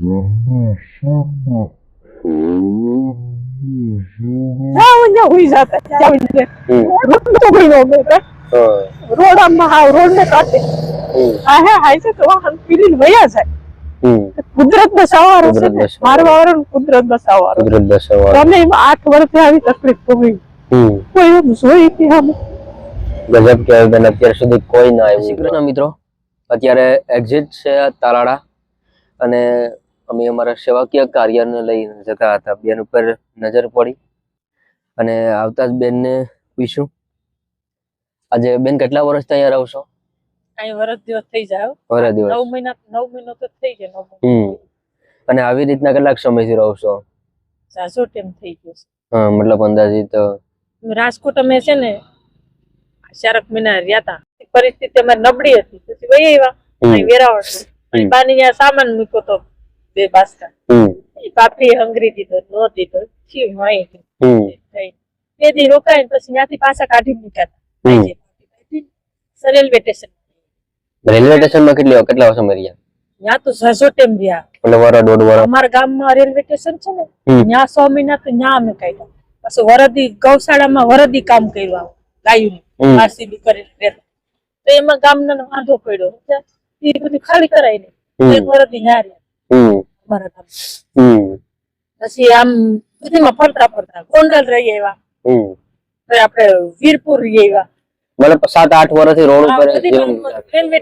Road તો કોઈ નો બેટા હા. રોડ આમ હાવ રોડ ને કાઢે આ હે હાઈ છે તો વાહન પીડીને વયા જાય. કુદરત બસાવારો છે કુદરત ને બસાવારો. મારવા વાળો કુદરત બસાવારો કુદરત બસાવવા તમે એમાં આઠ વર્ષથી આવી તકલીફ ભોગવી કોઈ એમ જોઈ કે આમ. ગજબ બેન અત્યાર સુધી કોઈ ના આવ્યું. મિત્રો. અત્યારે એક્ઝિટ છે તાલાડા અને અમે અમારા સેવાકીય કાર્યને લઈ જતા હતા. બેન ઉપર નજર પડી અને આવતા જ બેનને પૂછ્યું આજે બેન કેટલા વર્ષથી અહીંયા રહો છો વર્ષ દિવસ થઈ જાય દિવસ. નવ મહિના નવ મહિનો તો થઈ હમ. અને આવી રીતના કેટલાક સમયથી રહો છો? સાસો ટેમ થઈ ગયો હા મતલબ અંદાજિત રાજકોટ અમે છે ને ચારક મહિના રહ્યા હતા પરિસ્થિતિ અમારી નબળી હતી. પછી વહી આવ્યા. વેરાવળ બાની સામાન મૂક્યો તો બે બાસ્કા પાપડી હંગરી દીધો નો દીધો છી હોય ગયું. બે દી રોકાય પછી ત્યાંથી પાછા કાઢી. હતા. Railway station. રેલવે સ્ટેશનમાં કેટલી કેટલા સમય રહ્યા ત્યાં તો સસો ટેમ રહ્યા. એટલે વરા દોઢ વરા અમારા ગામમાં રેલવે સ્ટેશન છે ને ત્યાં સો મહિના તો ત્યાં અમે કાઢ્યા. પછી વરદી ગૌશાળામાં વરદી કામ કર્યું ગાયું. આરસીબી કરી તો એમાં ગામનો વાંધો પડ્યો. એ બધું ખાલી કરાય ને એક વરદી ના રહ્યા. હમ. પછી આમ બધીમાં ફરતા ફરતા ગોંડલ રહી આવ્યા. આપણે વીરપુર રહી આવ્યા. મતલબ સાત આઠ વર્ષથી રોડ ઉપર જીવન રેલવે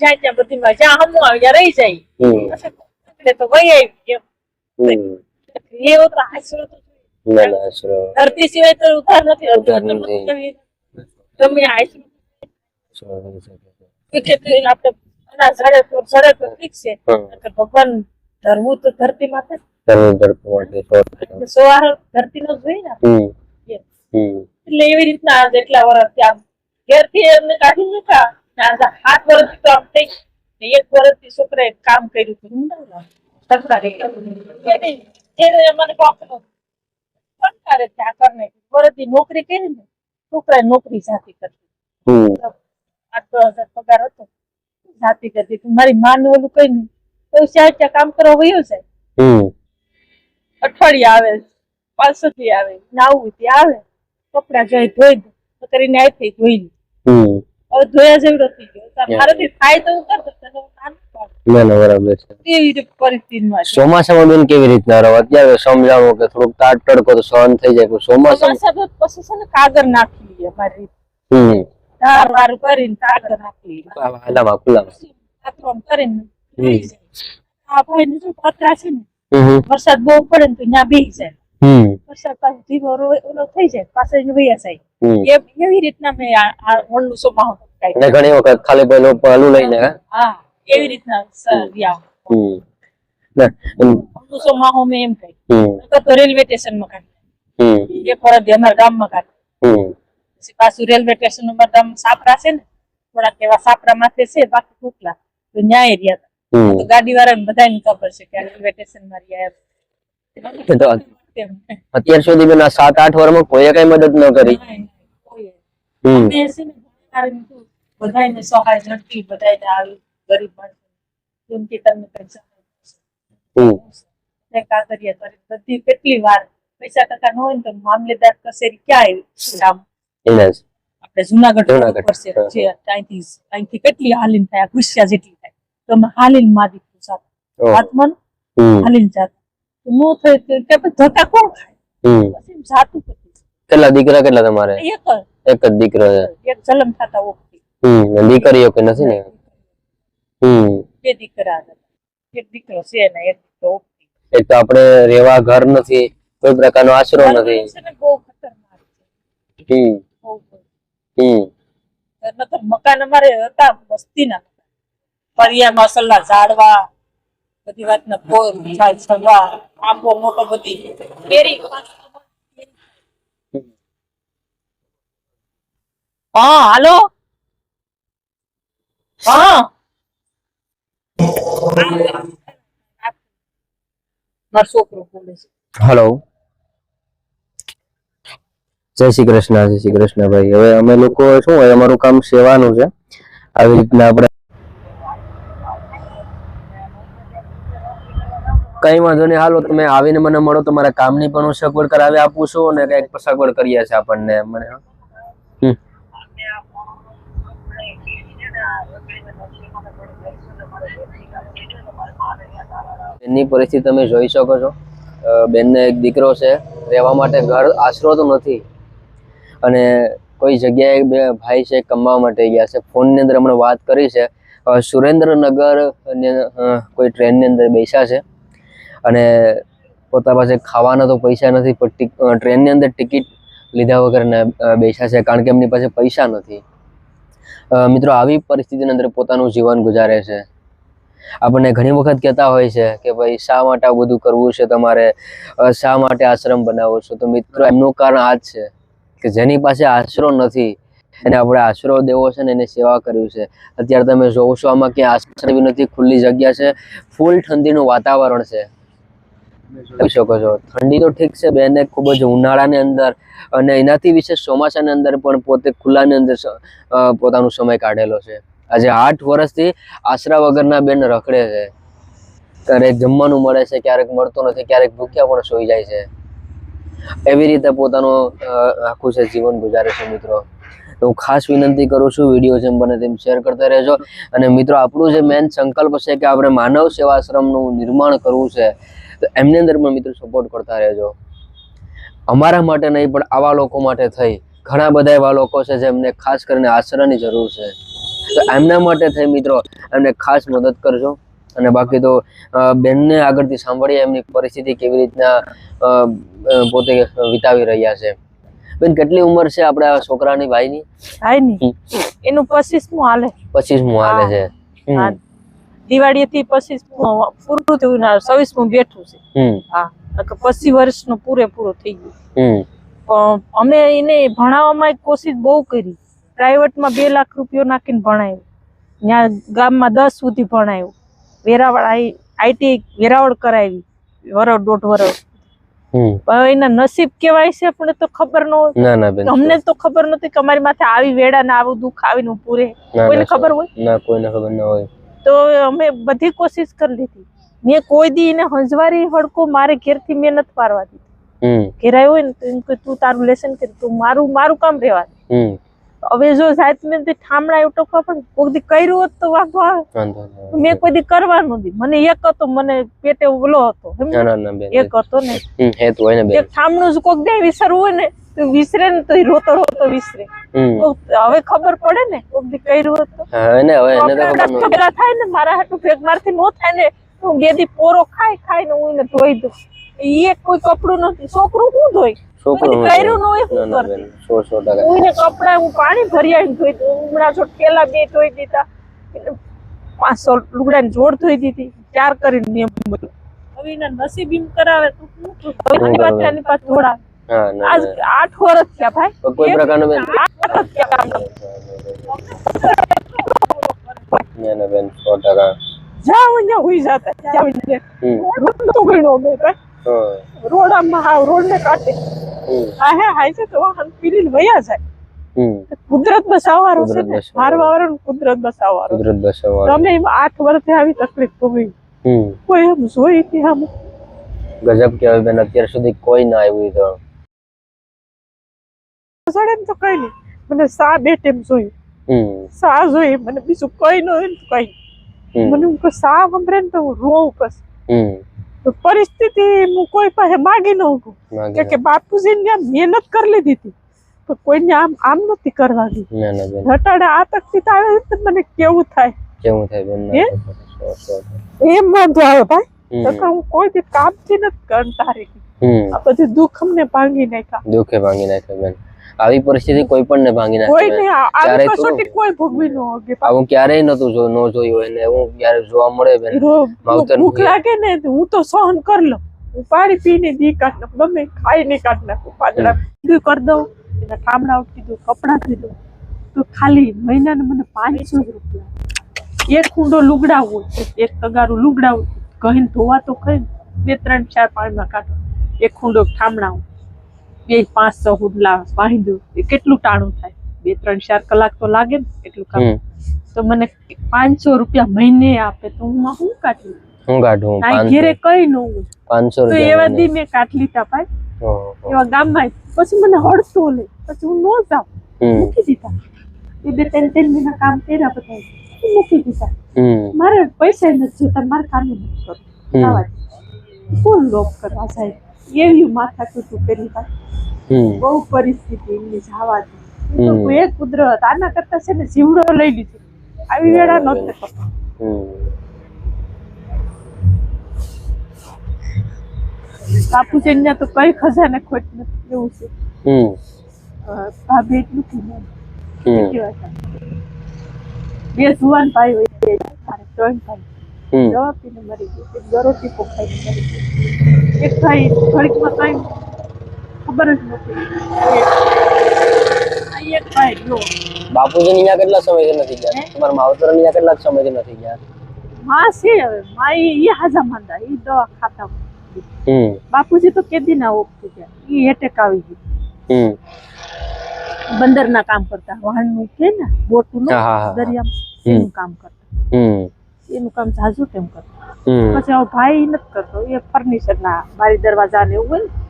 જ્યાં ત્યાં બધીમાં જ્યાં હમું આવે ત્યાં રહી જાય. એટલે તો વહી આવી એમ એવો તો આશરો તો ધરતી સિવાય તો ઉધાર નથી. તમે આશરો. આપણે અનાજ ઝાડે તો ધરતી તો ઠીક છે નકર ભગવાન ધરવું ધરતી માથે જ. વાર ધરતી નો જોઈ ને એટલે એવી રીતના એટલા વર્ષ ત્યાં ઘેરથી એમને કાઢી મૂક્યા. ને આ સાત વર્ષથી તો આમ થઈ. ને એક વર્ષથી છોકરાએ કામ કર્યું હતું. સરકારે મને સરકારે ત્યાં કરને વર્ષથી નોકરી કરી ને છોકરાએ નોકરી જાતી કરતી આઠ હજાર પગાર હતો. જાતી કરતી. મારી માને ઓલું કઈ નહીં. તો કામ કરવા વયો છે અઠવાડિયા આવે પાંચસો થી આવે નાવું થી આવે. કપડા જાય ધોઈ દે કરીને થઈ ધોઈ લે હવે ધોયા ગયો. મારાથી થાય તો હું રીતે. ચોમાસામાં કેવી રીતના રહો? અત્યારે સમજાવો કે થોડુંક તાટ તડકો તો સહન થઈ જાય ચોમાસા પછી છે ને કાગળ નાખી અમારી હમ. ધાર કરીને નાખી ખુલ્લામાં. પછી. આ ભાઈને શું પતરા છે ને? વરસાદ બહુ પડે ને તો ત્યાં બેસી જાય. વરસાદ પાછો ધીમો ઓલો થઈ જાય પાછળ વયા જાય. એવી રીતના મેં આ આ ઓળનું સોમાહું ને ઘણી વખત ખાલી પેલો પાલું લઈને હા? એવી રીતના રહ્યા હમ. ના, એમ, મેં એમ હમ. તો રેલવે સ્ટેશનમાં માં હમ. એ ફરજ અમારા ગામમાં કાઢ્યું. પછી પાછું રેલવે સ્ટેશન ઉપર ગામ સાપરા છે ને થોડાક એવા સાપરા માથે છે બાકી ટૂંકલા તો ન્યાય રહ્યા હમ તો ગાડી બધા બધાને ખબર છે કે આ રેલવે સ્ટેશનમાં રહ્યા એ તો તેમ. અત્યાર સુધી મેં સાત આઠ વર્ષમાં કોઈએ કઈ મદદ ન કરી. બધાને સહાય ઝડપી બધાયને આવી ગરીબ માણસો. જેમ કે તમને કઈ સહાય હમ. ને કાગળિયા કરી બધી કેટલી વાર પૈસા ટકા ન હોય ને તો મામલેદાર કચેરી ક્યાં આવી? એના આપણે જુનાગઢ. જે અહીંથી અહીંથી કેટલી હાલીને થાય ગુસ્સા જેટલી. તો હાલીને મારી સાથે હાથમાં હાલીને જાત. તો નો થાય કે ધક્કા કોણ ખાય? પછી જાતું કરતી કેટલા દીકરા કેટલા તમારે? એક એક જ દીકરો છે. એક જલમ થતા ઓળખી હમ દીકરીઓ કે નથી ને? હમ. બે દીકરા એક દીકરો છે ને એક તો એક તો આપણે રેવા ઘર નથી કોઈ પ્રકારનો આશરો નથી. બહુ ખતરનાક છે. હમ. હમ. મકાન અમારે હતા વસ્તીના ફળિયામાં અસલના ઝાડવા બધી વાતના પોર ઝાડ સવા આંબો મોટો બધી. કેરી હા હાલો? હા. હલો. જય શ્રી કૃષ્ણ જય શ્રી કૃષ્ણ ભાઈ. હવે અમે લોકો શું હોય અમારું કામ સેવાનું છે. આવી રીતના આપણે કઈ વાંધો નહીં. હાલો, તમે આવીને મને મળો. તમારા કામની પણ હું સગવડ કરાવી આપું છું અને કંઈક સગવડ કરીએ છીએ આપણને. મને. બેનની પરિસ્થિતિ તમે જોઈ શકો છો. બેનને એક દીકરો છે. રહેવા માટે ઘર આશરો તો નથી. અને કોઈ જગ્યાએ બે ભાઈ છે, કમાવા માટે ગયા છે. ફોનની અંદર હમણાં વાત કરી છે. સુરેન્દ્રનગર કોઈ ટ્રેનની અંદર બેસ્યા છે. અને પોતા પાસે ખાવાના તો પૈસા નથી, પણ ટ્રેનની અંદર ટિકિટ લીધા વગરને બેસ્યા છે, કારણ કે એમની પાસે પૈસા નથી. મિત્રો, આવી પરિસ્થિતિની અંદર પોતાનું જીવન ગુજારે છે. આપણને ઘણી વખત કહેતા હોય છે કે ભાઈ, શા માટે આ બધું કરવું છે તમારે? શા માટે આશ્રમ બનાવો છો? તો મિત્રો, એમનું કારણ આ જ છે કે જેની પાસે આશરો નથી, એને આપણે આશરો દેવો છે ને એને સેવા કરવી છે. અત્યારે તમે જોશો આમાં કે આશ્રમ નથી, ખુલ્લી જગ્યા છે. ફૂલ ઠંડીનું વાતાવરણ છે. જોઈ શકો છો? ઠંડી તો ઠીક છે બેને, ખૂબ જ ઉનાળાની અંદર અને એનાથી વિશેષ ચોમાસાની અંદર પણ પોતે ખુલ્લાની અંદર પોતાનો સમય કાઢેલો છે. આજે આઠ વર્ષથી આશરા વગરના બેન રખડે છે. ક્યારેક જમવાનું મળે છે, ક્યારેક મળતું નથી, ક્યારેક ભૂખ્યા પણ સોઈ જાય છે. એવી રીતે પોતાનું આખું છે જીવન ગુજારે છે મિત્રો. તો હું ખાસ વિનંતી કરું છું વીડિયો જેમ બને તેમ શેર કરતા રહેજો. અને મિત્રો, આપણું જે મેન સંકલ્પ છે કે આપણે માનવ સેવા આશ્રમનું નિર્માણ કરવું છે તો એમની અંદરમાં મિત્રો સપોર્ટ કરતા રહેજો. અમારા માટે નહીં પણ આવા લોકો માટે થઈ. ઘણા બધા એવા લોકો છે જેમને ખાસ કરીને આશરાની જરૂર છે. તો એમના માટે થઈ મિત્રો એમને ખાસ મદદ કરજો. અને બાકી તો બેનને આગળથી સાંભળીએ એમની પરિસ્થિતિ કેવી રીતના પોતે વિતાવી રહ્યા છે. બેન કેટલી ઉંમર છે આપણા છોકરાની ભાઈની? ભાઈની? એનું પચીસમું હાલે. પચીસમું હાલે છે. દિવાળીથી પચીસમું પૂરું થયું ને છવ્વીસમું બેઠું છે. હા પચીસ વર્ષનું પૂરેપૂરું થઈ ગયું. પણ અમે એને ભણાવવામાં કોશિશ બહુ કરી. પ્રાઇવેટમાં બે લાખ રૂપિયો નાખીને ભણાવ્યું. ત્યાં ગામમાં દસ સુધી ભણાવ્યું. વેરાવળ આઈટી વેરાવળ કરાવી. વરસ દોઢ વરસ પણ એના નસીબ કેવાય છે પણ તો ખબર ન હોય. ના ના અમને તો ખબર નથી કે અમારી માથે આવી વેડા ને આવું દુઃખ આવીને પૂરે ના, કોઈને ખબર હોય? ના કોઈને ખબર ના હોય. તો અમે બધી કોશિશ કરી લીધી. મેં કોઈ દી એને હંજવારી હડકો મારે ઘેરથી મેં નથી પાડવા દીધી. ઘેરાયો હોય ને તો એમ કે તું તારું લેસન કરી તું મારું મારું કામ રહેવા દે. હવે જો જાત મેં તે એવું ટોકવા પણ કોઈક દી કર્યું હોત તો વાંધો આવે. મેં કોઈ દી કરવાનું દી. મને એક હતો મને પેટે ઓલો હતો. એક હતો ને. એક ઠામણું જ કોક દે વિસરવું હોય ને તો વિસરે ને તો રોતો રોતો વિસરે. હવે ખબર પડે ને કોક કર્યું હતું હવે એને તો ખબર ન થાય ને મારા હાટુ ભેગ મારથી નો થાય ને હું બે પોરો ખાઈ ખાઈ ને હું એને ધોઈ દઉં. એ કોઈ કપડું નથી. છોકરું હું ધોઈ? છોકરો કર્યું ન હોય ના હું ના કરતી. બેન સો સો ટકા. હું એને કપડા હું પાણી ભરી આવીને ધોઈ દઉં. હમણાં પેલા બે ધોઈ દીધા. પાંચસો લુગડાની જોડ ધોઈ દીધી. ચાર કરીને નિયમ બધું હવે એના નસીબ એમ કરાવે તો શું કરું? પાસે જોડાવે. ના આજ આઠ વર્ષ થયા ભાઈ. કોઈ પ્રકારનો બેન. ના બેન સો ટકા. જાઓ ને હોઈ જાતા જાઓ ને રોડ તો ગણો મે ભાઈ. હા. રોડ આમાં હાવ રોડ ને કાટે હા હે હાઈ છે તો વાહન પીરીને વયા જાય. કુદરત બસાવવાનો છે કુદરત ને. બસાવવાનો. મારવા વાળાનું કુદરત બસાવવાનો. કુદરત બસાવવા તમે આઠ વર્ષથી આવી તકલીફ ભોગવી. કોઈ એમ જોઈ કે આમ. ગજબ કહેવાય બેન. અત્યાર સુધી કોઈ ના આવ્યું તો. ને તો કઈ નહીં મને સા બે ટાઈમ જોઈ. સા જોઈ મને બીજું કઈ ન હોય ને તો કઈ. મને હું સા ને તો હું રોઉં તો પરિસ્થિતિ હું કોઈ પાસે માગી ન ઊભું કે બાપુજી ને મહેનત કરી લીધી હતી. પણ કોઈને આમ આમ નથી કરવાની. ના આ તકતી આવે તો મને કેવું થાય? કેવું થાય. એમ વાંધો આવે ભાઈ. હમ. હું કોઈ દી કામથી નથી કરતા આ બધું દુઃખ અમને ભાંગી નાખ્યા. દુઃખે ભાંગી નાખ્યા બેન. આવી પરિસ્થિતિ કોઈ પણ ને ભાંગી નાખે કોઈ બેન. ને આવી ક્યારેય કસોટી થોડું. કોઈ ભોગવી ન હોગે આવું ક્યારેય નતું જો ન જોયું હોય ને ક્યારે જોવા મળે બેન? માવતર ભૂખ. લાગે ને હું તો સહન કરી લઉં. હું પાણી પીને દી કાઢ નાખું. ગમે ખાઈને કાઢ નાખું પાંદડા બધું કરી દઉં. એના ઠામડા કીધું કપડાં કીધું તો ખાલી મહિનાને મને પાંચસો જ રૂપિયા એક ખૂંડો લુગડાવું એક તગારું લુગડાવું કહીને ધોવા તો કઈ બે ત્રણ ચાર પાણીમાં કાઢો. એક ખૂંડો ઠામડાવું બે પાંચસો હુડલા બાંધ્યું એ કેટલું ટાણું થાય? બે ત્રણ ચાર કલાક તો લાગે ને એટલું કામ. હમ. તો મને પાંચસો રૂપિયા મહિને આપે તો હું શું કાઢી? હું કાઢું આ ઘેરે કઈ ન હોય. પાંચસો તો રૂપિયા એવા મને. દી મેં કાઢ લીધા ભાઈ. ઓહો. એવા ગામમાં પછી મને હળતો લે. પછી હું ન જાઉં. હમ. મૂકી દીધા. એ બે ત્રણ ત્રણ મહિના કામ કર્યા બધા એ મૂકી દીધા. હમ. મારે પૈસા નથી જોતા મારે કામ નથી કરવું. હમ. આવા જ. કોણ લોક કરવા જાય. એવી માથા કૂટું કરી ભાઈ હમ બહુ પરિસ્થિતિ એમની જવાથી. એ કુદરત આના કરતા છે ને જીવડો લઈ લીધો. આવી વેળા નહોતી બાપુજી ને તો કઈ ખજાને ખોટ નથી એવું છે. ભાભી એટલું કીધું. બે જુવાન ભાઈ હોય મારે ત્રણ ભાઈ. જવાબ મરી ગયો એક દરોટી પોખાઈ મરી ગયો. એક ભાઈ ઘડીકમાં કઈ ખબર જ નથી. એક ભાઈ જો બાપુજી અહીંયા કેટલા સમયથી નથી ગયા? તમારા માવતર અહીંયા કેટલા સમયથી નથી ગયા? માં છે હવે. માં ઈ ઈ હાજા માંદા. ઈ દવા ખાતા હમ. બાપુજી તો કેદી ના ઓપતી ગયા. એ એટેક આવી ગયું. હમ. બંદર ના કામ કરતા. વાહનનું કે ને બોટનું. દરિયામાં એનું કામ કરતા? હમ. એનું કામ ઝાઝુ કેમ કરતા. પછી ભાઈ નથી કરતો. એ ફર્નિચર ના બારી દરવાજા ને એવું હોય ને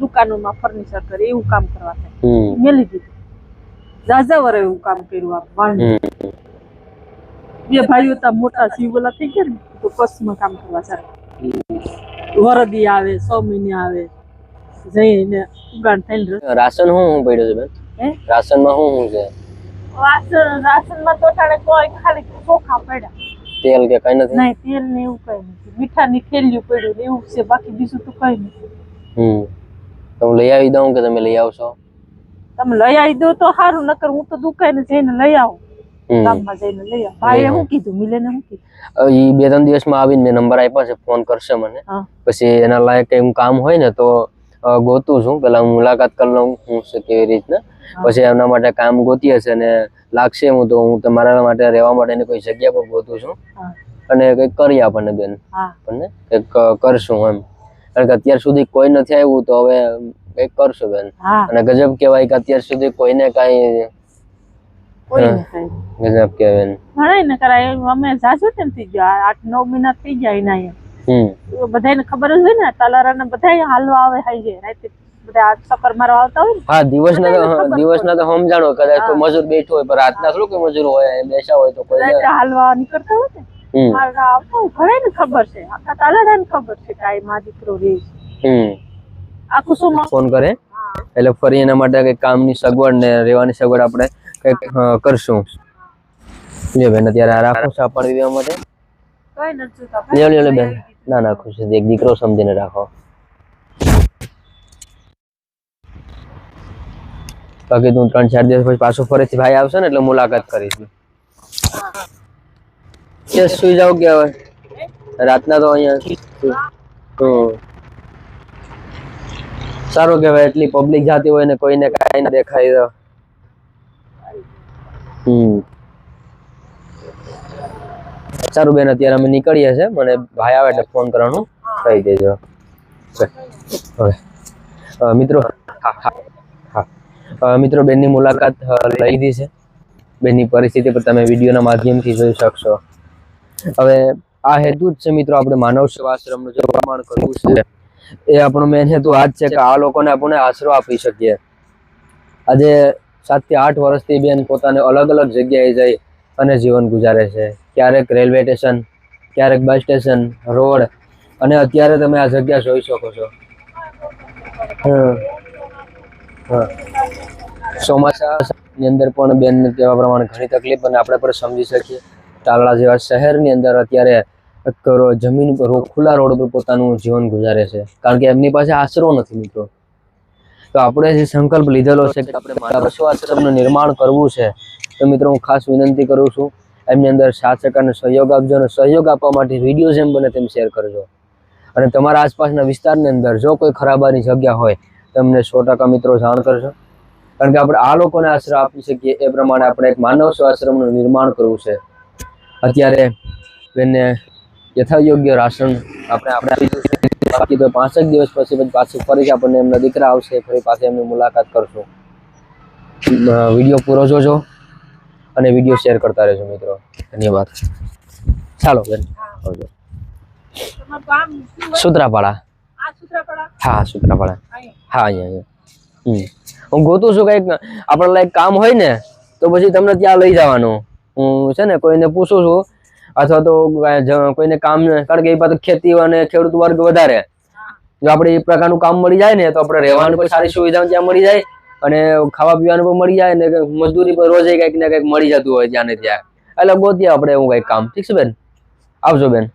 દુકાનોમાં ફર્નિચર કરે એવું કામ કરવા થાય. મેં લીધું. ઝાઝા એવું કામ કર્યું આ બે ભાઈઓ તા મોટા સિવલા થઈ ગયા ને તો કચ્છમાં કામ કરવા સારા વરદી આવે છ મહિને આવે જઈને ઉગાણ થઈને રાશન હું હું પડ્યું છે બેન? હે? રાશનમાં હું હું છે? રાશન રાશનમાં તો ટાણે કોઈ ખાલી ચોખા પડ્યા. તેલ કે કઈ નથી? નહીં તેલ ને એવું કઈ નથી. મીઠાની થેલીઓ પડ્યું એવું છે બાકી બીજું તો કઈ નથી. હમ. તો હું લઈ આવી દઉં કે તમે લઈ આવશો? તમે લઈ આવી દો તો સારું નકર હું તો દુકાને જઈને લઈ આવું. ગામમાં જઈને લઈ આવું. ભાઈએ શું કીધું? મિલેને શું કીધું? એ બે ત્રણ દિવસમાં આવીને મેં નંબર આપ્યા છે ફોન કરશે મને. પછી એના લાયક કંઈ કામ હોય ને તો ગોતું છું. પેલા મુલાકાત કરી લઉં હું કેવી રીતના. પછી એમના માટે કામ ગોતી હશે ને લાગશે હું તો હું તમારા માટે રહેવા માટેની કોઈ જગ્યા પર ગોતું છું. અને કંઈક કરી આપણને બેન. આપણને કંઈક કરશું એમ. કારણ કે અત્યાર સુધી કોઈ નથી આવ્યું તો હવે કંઈક કરશું બેન. અને ગજબ કહેવાય કે અત્યાર સુધી કોઈને કઈ ગજબ કહેવાય બેન ભણાય ને કરાય અમે જાજુ તેમ થઈ ગયા. આઠ નવ મહિના થઈ જાય અહીંયા. હમ. બધાને ખબર જ હોય ને તાલારાને બધા હાલવા આવે હાઈ જાય. રાતે બધા આ ચક્કર આવતા હોય ને. હા દિવસના તો સમજાણો કદાચ કોઈ મજૂર બેઠો હોય પણ રાતના કોઈ મજૂર હોય બેસા હોય તો કોઈ હાલવા નીકળતા હોય ને હમ. મારા આવતા હોય ઘણાને ખબર છે. આખા તાલારાને ખબર છે કે આ માં દીકરો રહે છે. હમ. આખું શું ફોન કરે? એટલે ફરી એના માટે કંઈક કામની સગવડ ને રહેવાની સગવડ આપણે કંઈક કરશું. લ્યો બેન અત્યારે આ રાખું છું આપણ વિવાહ માટે. કઈ નથી જોતા. લ્યો બેન. ના ના ખુશ એક દીકરો સમજીને રાખો. બાકી તું ત્રણ ચાર દિવસ પછી પાછો ફરીથી ભાઈ આવશે ને એટલે મુલાકાત કરીશું. કે સુઈ જાવ કે હવે? રાતના તો અહીંયા હમ સારું કહેવાય એટલી પબ્લિક જાતી હોય ને કોઈને કાંઈ ના દેખાય તો. હમ. સારું બેન અત્યારે અમે નીકળીએ છે મને ભાઈ આવે એટલે ફોન કરવાનું. કહી દેજો. હવે. મિત્રો હા હા હા. મિત્રો બેનની મુલાકાત લઈ લીધી છે. બેનની પરિસ્થિતિ પર તમે વિડીયોના માધ્યમથી જોઈ શકશો. હવે આ હેતુ જ છે મિત્રો આપણે માનવ સેવા આશ્રમનું જે પ્રમાણ કરવું છે, એ આપણો મેન હેતુ આ છે કે આ લોકોને આપણે આશરો આપી શકીએ. આજે સાતથી આઠ વર્ષથી બેન પોતાને અલગ અલગ જગ્યાએ જઈ અને જીવન ગુજારે છે. ક્યારેક રેલવે સ્ટેશન, ક્યારેક બસ સ્ટેશન, રોડ અને અત્યારે તમે આ જગ્યા જોઈ શકો છો. ચોમાસાની અંદર પણ બેન કહેવા પ્રમાણે ઘણી તકલીફ અને આપણે પણ સમજી શકીએ. તાલડા જેવા શહેરની અંદર અત્યારે એક જમીન પર ખુલ્લા રોડ પર પોતાનું જીવન ગુજારે છે. કારણ કે એમની પાસે આશરો નથી મિત્રો. તો આપણે જે સંકલ્પ લીધેલો છે કે આપણે મારા આશ્રમનું નિર્માણ કરવું છે, તો મિત્રો હું ખાસ વિનંતી કરું છું, એમની અંદર સાથ સહકારનો સહયોગ આપજો અને સહયોગ આપવા માટે વીડિયો જેમ બને તેમ શેર કરજો. અને તમારા આસપાસના વિસ્તારની અંદર જો કોઈ ખરાબાની જગ્યા હોય તમને સો મિત્રો જાણ કરજો. કારણ કે આપણે આ લોકોને આશરો આપી શકીએ, એ પ્રમાણે આપણે એક માનવ આશ્રમનું નિર્માણ કરવું છે. અત્યારે બેનને યથાયોગ્ય રાશન આપણે આપણે આપી દીધું બાકી તો પાંચેક દિવસ પછી પછી પાછું ફરીથી આપણને એમના દીકરા આવશે ફરી પાછી એમની મુલાકાત કરશું. વીડિયો પૂરો જોજો અને વીડિયો શેર કરતા રહેજો મિત્રો. ધન્યવાદ. ચાલો બેન આવજો? સુત્રાપાડા. હા સુત્રાપાડા. હા અહીંયા. અહીંયા હું ગોતું છું કંઈક આપણને લાઈક કામ હોય ને તો પછી તમને ત્યાં લઈ જવાનું. હું છે ને કોઈને પૂછું છું, અથવા તો કોઈને કામ કારણ કે એ પાછું ખેતી અને ખેડૂત વર્ગ વધારે. જો આપણે એ પ્રકારનું કામ મળી જાય ને, તો આપણે રહેવાનું પણ સારી સુવિધા ત્યાં મળી જાય, અને ખાવા પીવાનું પણ મળી જાય, ને મજદૂરી પણ રોજે કંઈક ને કંઈક મળી જતું હોય ત્યાં ને ત્યાં. એટલે ગોતીએ આપણે એવું કંઈક કામ. ઠીક છે બેન? આવજો બેન.